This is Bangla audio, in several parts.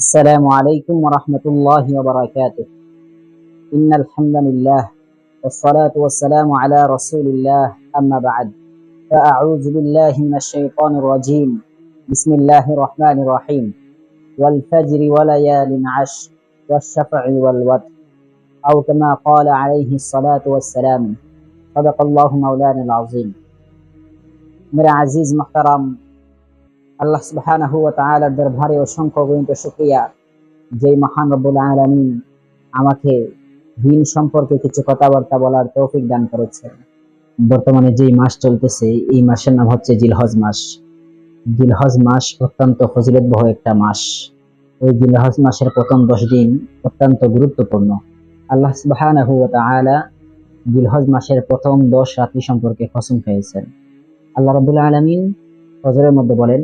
السلام عليكم ورحمة الله وبركاته. إن الحمد لله والصلاة والسلام على رسول الله أما بعد. فأعوذ بالله من الشيطان الرجيم. بسم الله الرحمن الرحيم. والفجر وليال عشر والشفع والوتر. أو كما قال عليه الصلاة والسلام. صدق الله مولانا العظيم. من عزيز محترم আল্লাহ সুবহানাহু ওয়া তাআলার দরবারে অসংখ্য গণিত শুকরিয়া। যে মহান রব্বুল আলামিন আমাকে দিন সম্পর্কে কিছু কথাবার্তা বলার তৌফিক দান করেছেন। বর্তমানে যেই মাস চলতেছে, এই মাসের নাম হচ্ছে জিলহজ মাস। জিলহজ মাস অত্যন্ত ফজিলতবহ একটা মাস। এই জিলহজ মাসের প্রথম দশ দিন অত্যন্ত গুরুত্বপূর্ণ। আল্লাহ সুবহানাহু ওয়া তাআলা জিলহজ মাসের প্রথম দশ রাত্রি সম্পর্কে কসম খেয়েছেন আল্লাহ রাব্বুল আলামিন ফজরের মধ্যে বলেন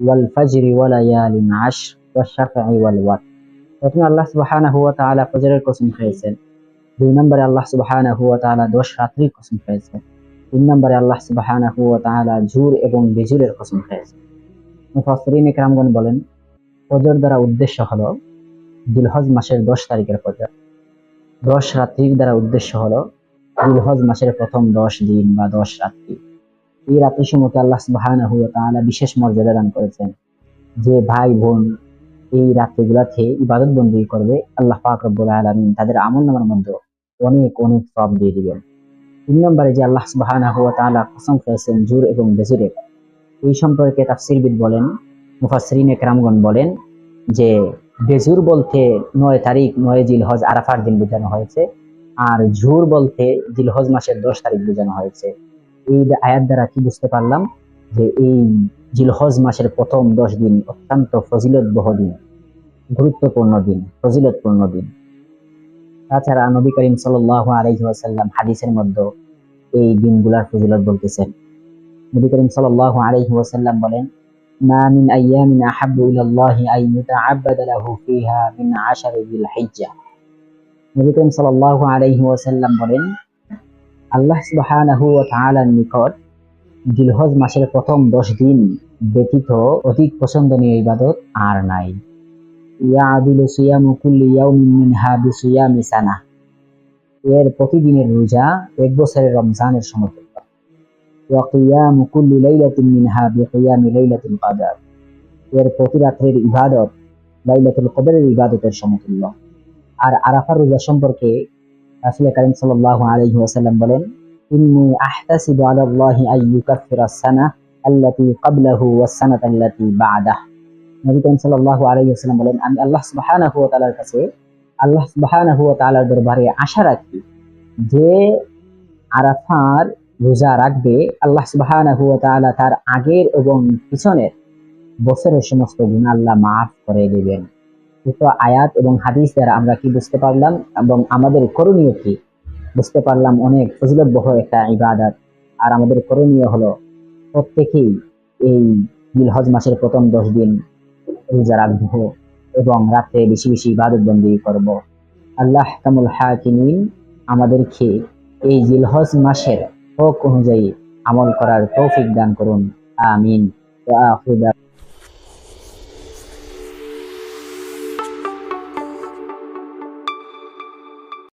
ওয়াল ফাজরি ওয়া লায়ালিন আশর ওয়াশ শাফঈ ওয়াল ওয়াতর প্রথমে আল্লাহ সুবহানাহু ওয়া তাআলা ফজরের কসম খেয়েছেন দুই নম্বরে আল্লাহ সুবহানাহু ওয়া তাআলা দশ রাত্রির কসম খেয়েছেন তিন নম্বরে আল্লাহ সুবহানাহু ওয়া তাআলা ঝুর এবং বিজুরের কসম খেয়েছেন মুফাসসিরিন ইকরামগণ বলেন ফজর দ্বারা উদ্দেশ্য হলো জিলহজ মাসের দশ তারিখের ফজর দশ রাত্রির দ্বারা উদ্দেশ্য হলো জিলহজ মাসের প্রথম দশ দিন বা দশ রাত্রি এই রাত্রি সময়কে আল্লাহ সুবহানাহু ওয়া তাআলা বিশেষ মর্যাদা দান করেছেন। যে ভাই বোন এই রাত্রিগুলাতে ইবাদত বন্দী করবে, আল্লাহ পাক রব্বুল আলামিন তাদের আমল নামার মধ্যে অনেক অনেক সব দিয়ে দিবেন। তিন নম্বরে যে আল্লাহ সুবহানাহু ওয়া তাআলা কসম খেয়েছেন জুর এবং বেজুরের এই সম্পর্কে তাফসীরবিদ বলেন, মুফাসসিরিন একরামগণ বলেন যে বেজুর বলতে নয় তারিখ, নয় জিলহজ আরাফার দিন বোঝানো হয়েছে, আর ঝুর বলতে জিলহজ মাসের দশ তারিখ বোঝানো হয়েছে। এই আয়াত দ্বারা কি বুঝতে পারলাম যে এই জিলহজ মাসের প্রথম দশ দিন অত্যন্ত ফজিলত বহ দিন গুরুত্বপূর্ণ দিন ফজিলতপূর্ণ দিন তাছাড়া নবী করিম সাল্লাহ আলহি ওয়াসাল্লাম হাদিসের মধ্যে এই দিনগুলার ফজিলত বলতেছেন নবী করিম সাল্লাহ আলহি ওয়াসাল্লাম বলেন ما من أيام أحب إلى الله أن يتعبد له فيها من عشر ذي الحجة নবী করিম সাল্লাহ আলহি ওয়াসাল্লাম বলেন আল্লাহ তাআলার নিকট জিলহজ মাসের প্রথম দশ দিন ব্যতীত অধিক পছন্দনীয় ইবাদত আর নাই। প্রতিদিনের রোজা এক বছরের রমজানের সমতুল্য। মিনহা প্রতি রাত্রের ইবাদত লাইলাতুল কদরের ইবাদতের সমতুল্য। আর আরাফার রোজা সম্পর্কে রাসূল কারীম সাল্লাল্লাহু আলাইহি ওয়াসাল্লাম বলেন, ইন্নী আহতাসিবু আলা আল্লাহি আন ইউকাফিরা সানা আল্লাতী ক্বাবলাহু ওয়াস সানাতা আল্লাতী বা'দাহ। নবী করিম সাল্লাল্লাহু আলাইহি ওয়াসাল্লাম বলেন, আমি আল্লাহ সুবহানাহু ওয়া তাআলার কাছে, আল্লাহ সুবহানাহু ওয়া তাআলার দরবারে আশা রাখি যে আরাফার রোজা রাখবে, আল্লাহ সুবহানাহু ওয়া তাআলা তার আগের এবং পিছনের বছরের সমস্ত গুনাহ আল্লাহ মাফ করে দেবেন। দুটো আয়াত এবং হাদিস দ্বারা আমরা কি বুঝতে পারলাম এবং আমাদের করণীয় কি? বুঝতে পারলাম অনেক ফজিলত বহ একটা ইবাদত। আর আমাদের করণীয় হলো প্রত্যেকেই এই জিলহজ মাসের প্রথম দশ দিন রোজা রাখব এবং রাত্রে বেশি বেশি ইবাদত বন্দি করব। আল্লাহ কামুল হাকিমিন আমাদেরকে এই জিলহজ মাসের হক অনুযায়ী আমল করার তৌফিক দান করুন। আমিন।